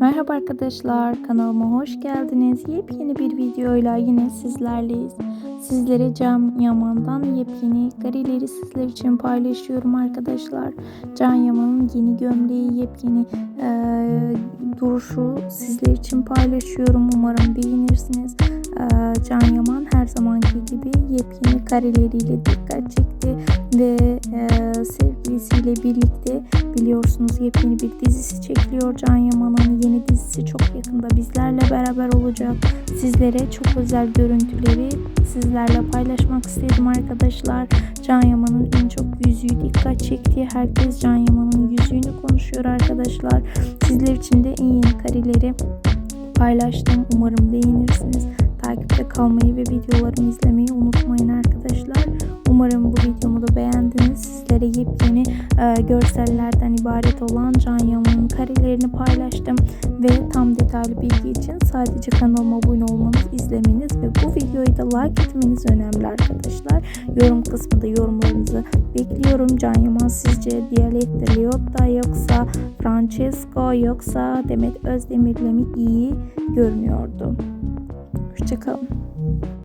Merhaba arkadaşlar, kanalıma hoş geldiniz. Yepyeni bir videoyla yine sizlerleyiz. Sizlere Can Yaman'dan yepyeni karileri sizler için paylaşıyorum arkadaşlar. Can Yaman'ın yeni gömleği, yepyeni e, duruşu sizler için paylaşıyorum. Umarım beğenirsiniz. E, Can Yaman her zamanki gibi yepyeni kareleriyle dikkat çekti ve e, sevgilisiyle birlikte biliyorsunuz yepyeni bir dizisi çekiliyor. Can Yaman'ın yeni dizisi çok yakında bizlerle beraber olacak. Sizlere çok özel görüntüleri sizlerle paylaşmak istedim arkadaşlar. Can Yaman'ın en çok yüzüğü dikkat çekti. Herkes Can Yaman'ın yüzüğünü konuşuyor arkadaşlar. Sizler için de en yeni kareleri paylaştım. Umarım beğenirsiniz. Takipte kalmayı ve videolarımı izlemeyi unutmayın arkadaşlar. Umarım bu videomu da beğendiniz. Sizlere yepyeni e, görsellerden ibaret olan Can Yaman'ın karelerini paylaştım. Ve tam detaylı bilgi için sadece kanalıma abone olmanız, izlemeniz ve bu videoyu da like etmeniz önemli arkadaşlar. Yorum kısmında yorumlarınızı bekliyorum. Can Yaman sizce Dialetta Liotta yoksa Francesco yoksa Demet Özdemir'le mi iyi görünüyordu? Hoşçakalın.